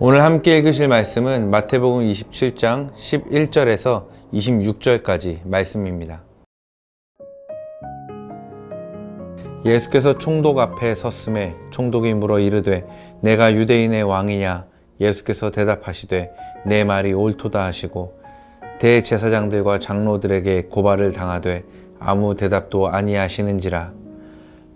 오늘 함께 읽으실 말씀은 마태복음 27장 11절에서 26절까지 말씀입니다. 예수께서 총독 앞에 섰음에 총독이 물어 이르되 내가 유대인의 왕이냐 예수께서 대답하시되 내 말이 옳도다 하시고 대제사장들과 장로들에게 고발을 당하되 아무 대답도 아니하시는지라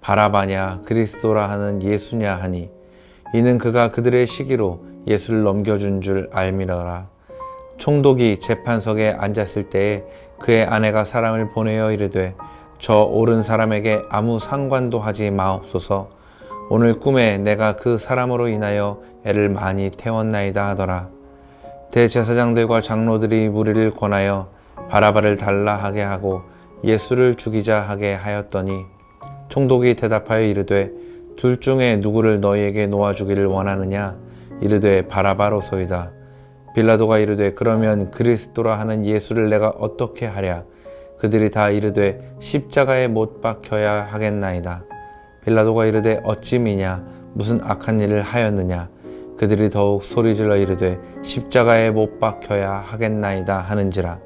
바라바냐 그리스도라 하는 예수냐 하니 이는 그가 그들의 시기로 예수를 넘겨준 줄 알미러라. 총독이 재판석에 앉았을 때에 그의 아내가 사람을 보내어 이르되 저 옳은 사람에게 아무 상관도 하지 마옵소서. 오늘 꿈에 내가 그 사람으로 인하여 애를 많이 태웠나이다 하더라. 대제사장들과 장로들이 무리를 권하여 바라바를 달라 하게 하고 예수를 죽이자 하게 하였더니 총독이 대답하여 이르되 둘 중에 누구를 너희에게 놓아주기를 원하느냐? 이르되 바라바로소이다. 빌라도가 이르되 그러면 그리스도라 하는 예수를 내가 어떻게 하랴? 그들이 다 이르되 십자가에 못 박혀야 하겠나이다. 빌라도가 이르되 어찌 미냐? 무슨 악한 일을 하였느냐? 그들이 더욱 소리질러 이르되 십자가에 못 박혀야 하겠나이다 하는지라.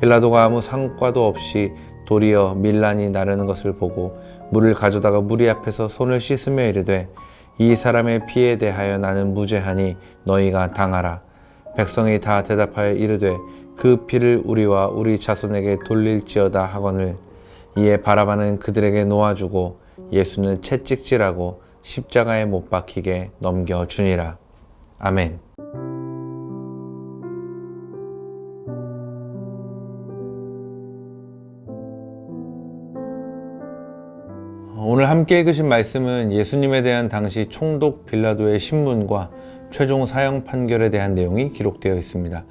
빌라도가 아무 상과도 없이 도리어 밀란이 나르는 것을 보고 물을 가져다가 무리 앞에서 손을 씻으며 이르되 이 사람의 피에 대하여 나는 무죄하니 너희가 당하라. 백성이 다 대답하여 이르되 그 피를 우리와 우리 자손에게 돌릴지어다 하거늘. 이에 바라바는 그들에게 놓아주고 예수는 채찍질하고 십자가에 못 박히게 넘겨 주니라. 아멘. 함께 읽으신 말씀은 예수님에 대한 당시 총독 빌라도의 신문과 최종 사형 판결에 대한 내용이 기록되어 있습니다.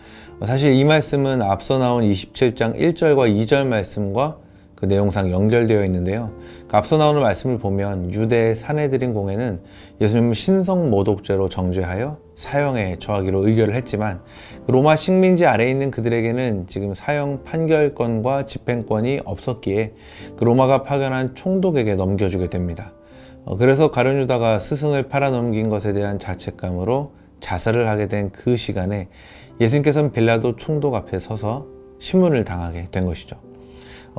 사실 이 말씀은 앞서 나온 27장 1절과 2절 말씀과 그 내용상 연결되어 있는데요. 그 앞서 나오는 말씀을 보면 유대 사내들인 공회는 예수님을 신성 모독죄로 정죄하여 사형에 처하기로 의결을 했지만 그 로마 식민지 아래에 있는 그들에게는 지금 사형 판결권과 집행권이 없었기에 그 로마가 파견한 총독에게 넘겨주게 됩니다. 어, 그래서 가룟 유다가 스승을 팔아넘긴 것에 대한 자책감으로 자살을 하게 된 그 시간에 예수님께서는 빌라도 총독 앞에 서서 신문을 당하게 된 것이죠.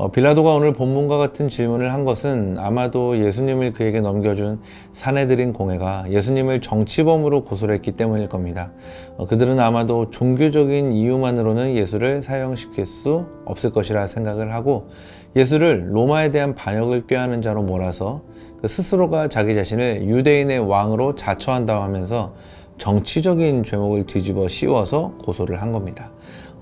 어, 빌라도가 오늘 본문과 같은 질문을 한 것은 아마도 예수님을 그에게 넘겨준 사내들인 공회가 예수님을 정치범으로 고소를 했기 때문일 겁니다. 어, 그들은 아마도 종교적인 이유만으로는 예수를 사형시킬 수 없을 것이라 생각을 하고 예수를 로마에 대한 반역을 꾀하는 자로 몰아서 그 스스로가 자기 자신을 유대인의 왕으로 자처한다고 하면서 정치적인 죄목을 뒤집어 씌워서 고소를 한 겁니다.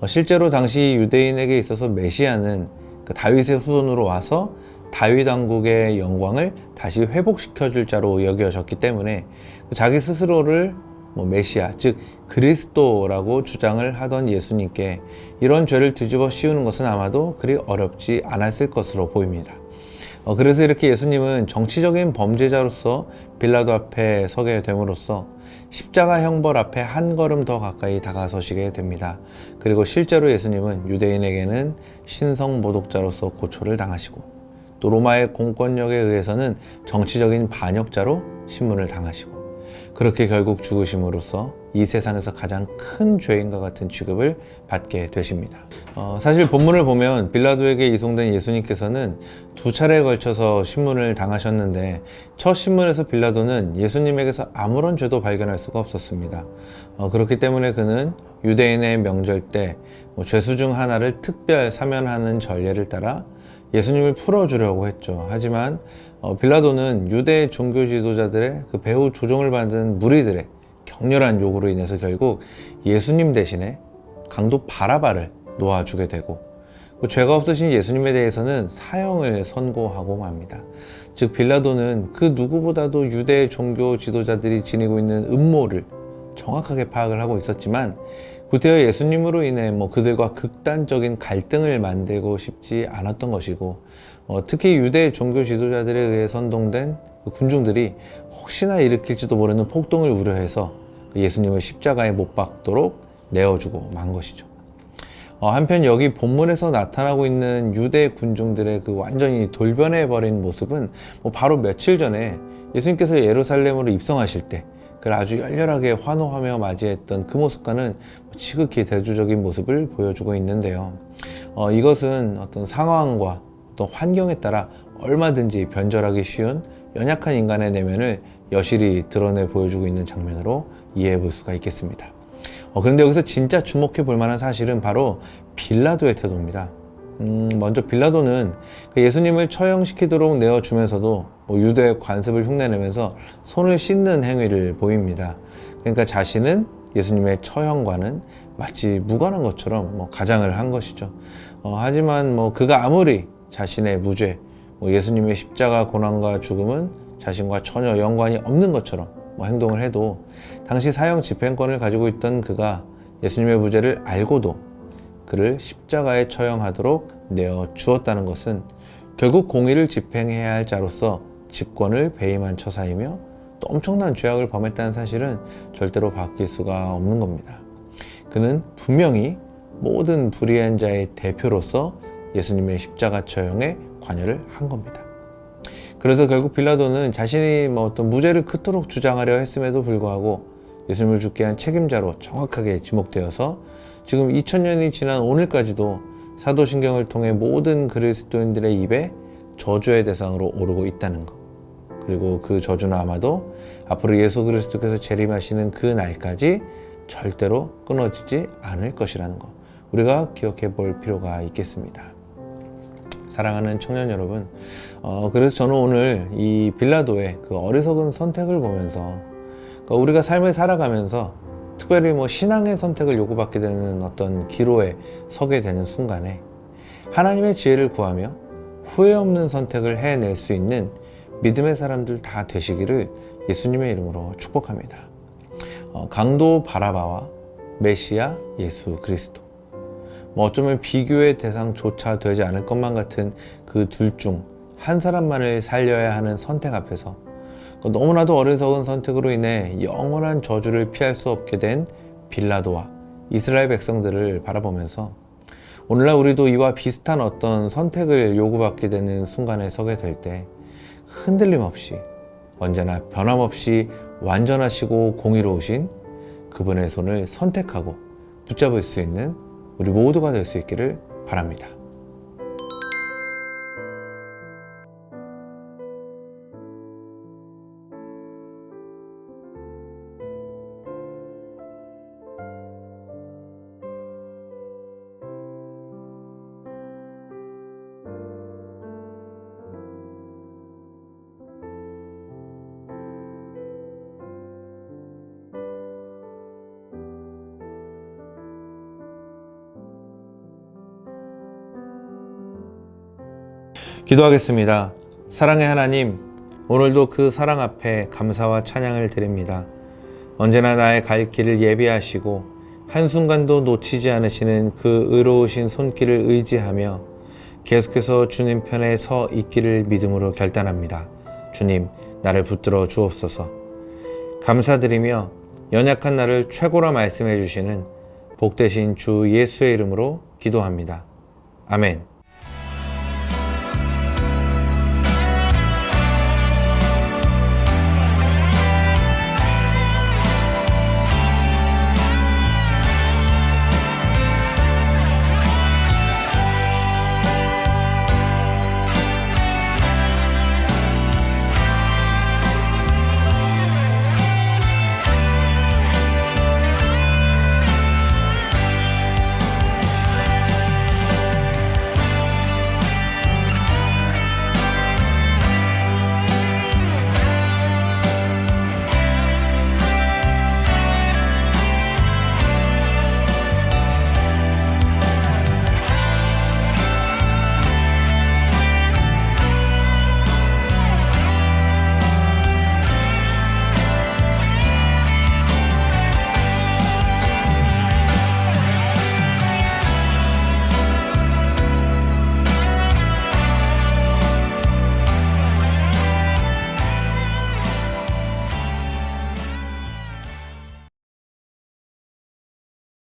어, 실제로 당시 유대인에게 있어서 메시아는 그 다윗의 후손으로 와서 다윗 왕국의 영광을 다시 회복시켜 줄 자로 여겨졌기 때문에 그 자기 스스로를 뭐 메시아 즉 그리스도라고 주장을 하던 예수님께 이런 죄를 뒤집어 씌우는 것은 아마도 그리 어렵지 않았을 것으로 보입니다. 어, 그래서 이렇게 예수님은 정치적인 범죄자로서 빌라도 앞에 서게 됨으로써 십자가 형벌 앞에 한 걸음 더 가까이 다가서시게 됩니다. 그리고 실제로 예수님은 유대인에게는 신성 모독자로서 고초를 당하시고 또 로마의 공권력에 의해서는 정치적인 반역자로 신문을 당하시고 그렇게 결국 죽으심으로써 이 세상에서 가장 큰 죄인과 같은 취급을 받게 되십니다. 어, 사실 본문을 보면 빌라도에게 이송된 예수님께서는 두 차례에 걸쳐서 신문을 당하셨는데 첫 신문에서 빌라도는 예수님에게서 아무런 죄도 발견할 수가 없었습니다. 어, 그렇기 때문에 그는 유대인의 명절 때 뭐 죄수 중 하나를 특별 사면하는 전례를 따라 예수님을 풀어주려고 했죠. 하지만 어, 빌라도는 유대 종교 지도자들의 그 배후 조종을 받은 무리들의 격렬한 요구로 인해서 결국 예수님 대신에 강도 바라바를 놓아주게 되고 그 죄가 없으신 예수님에 대해서는 사형을 선고하고 맙니다. 즉 빌라도는 그 누구보다도 유대 종교 지도자들이 지니고 있는 음모를 정확하게 파악을 하고 있었지만 구태여 예수님으로 인해 뭐 그들과 극단적인 갈등을 만들고 싶지 않았던 것이고 어, 특히 유대 종교 지도자들에 의해 선동된 그 군중들이 혹시나 일으킬지도 모르는 폭동을 우려해서 그 예수님을 십자가에 못 박도록 내어주고 만 것이죠. 어, 한편 여기 본문에서 나타나고 있는 유대 군중들의 그 완전히 돌변해 버린 모습은 뭐 바로 며칠 전에 예수님께서 예루살렘으로 입성하실 때 그를 아주 열렬하게 환호하며 맞이했던 그 모습과는 지극히 대조적인 모습을 보여주고 있는데요. 어, 이것은 어떤 상황과 어떤 환경에 따라 얼마든지 변절하기 쉬운 연약한 인간의 내면을 여실히 드러내 보여주고 있는 장면으로 이해해 볼 수가 있겠습니다. 어, 그런데 여기서 진짜 주목해 볼 만한 사실은 바로 빌라도의 태도입니다. 음, 먼저 빌라도는 그 예수님을 처형시키도록 내어주면서도 뭐 유대의 관습을 흉내내면서 손을 씻는 행위를 보입니다. 그러니까 자신은 예수님의 처형과는 마치 무관한 것처럼 뭐 가장을 한 것이죠. 어, 하지만 뭐 그가 아무리 자신의 무죄, 뭐 예수님의 십자가 고난과 죽음은 자신과 전혀 연관이 없는 것처럼 뭐 행동을 해도 당시 사형 집행권을 가지고 있던 그가 예수님의 무죄를 알고도 그를 십자가에 처형하도록 내어 주었다는 것은 결국 공의를 집행해야 할 자로서 직권을 배임한 처사이며 또 엄청난 죄악을 범했다는 사실은 절대로 바뀔 수가 없는 겁니다. 그는 분명히 모든 불의한 자의 대표로서 예수님의 십자가 처형에 관여를 한 겁니다. 그래서 결국 빌라도는 자신이 뭐 어떤 무죄를 그토록 주장하려 했음에도 불구하고 예수님을 죽게 한 책임자로 정확하게 지목되어서 지금 2000년이 지난 오늘까지도 사도신경을 통해 모든 그리스도인들의 입에 저주의 대상으로 오르고 있다는 것. 그리고 그 저주는 아마도 앞으로 예수 그리스도께서 재림하시는 그 날까지 절대로 끊어지지 않을 것이라는 것. 우리가 기억해 볼 필요가 있겠습니다. 사랑하는 청년 여러분, 어, 그래서 저는 오늘 이 빌라도의 그 어리석은 선택을 보면서 그러니까 우리가 삶을 살아가면서 특별히 뭐 신앙의 선택을 요구받게 되는 어떤 기로에 서게 되는 순간에 하나님의 지혜를 구하며 후회 없는 선택을 해낼 수 있는 믿음의 사람들 다 되시기를 예수님의 이름으로 축복합니다. 어, 강도 바라바와 메시아 예수 그리스도. 뭐 어쩌면 비교의 대상조차 되지 않을 것만 같은 그 둘 중 한 사람만을 살려야 하는 선택 앞에서 그 너무나도 어리석은 선택으로 인해 영원한 저주를 피할 수 없게 된 빌라도와 이스라엘 백성들을 바라보면서 오늘날 우리도 이와 비슷한 어떤 선택을 요구받게 되는 순간에 서게 될 때 흔들림 없이 언제나 변함없이 완전하시고 공의로우신 그분의 손을 선택하고 붙잡을 수 있는 우리 모두가 될 수 있기를 바랍니다. 기도하겠습니다. 사랑의 하나님, 오늘도 그 사랑 앞에 감사와 찬양을 드립니다. 언제나 나의 갈 길을 예비하시고 한순간도 놓치지 않으시는 그 의로우신 손길을 의지하며 계속해서 주님 편에 서 있기를 믿음으로 결단합니다. 주님, 나를 붙들어 주옵소서. 감사드리며 연약한 나를 최고라 말씀해 주시는 복되신 주 예수의 이름으로 기도합니다. 아멘.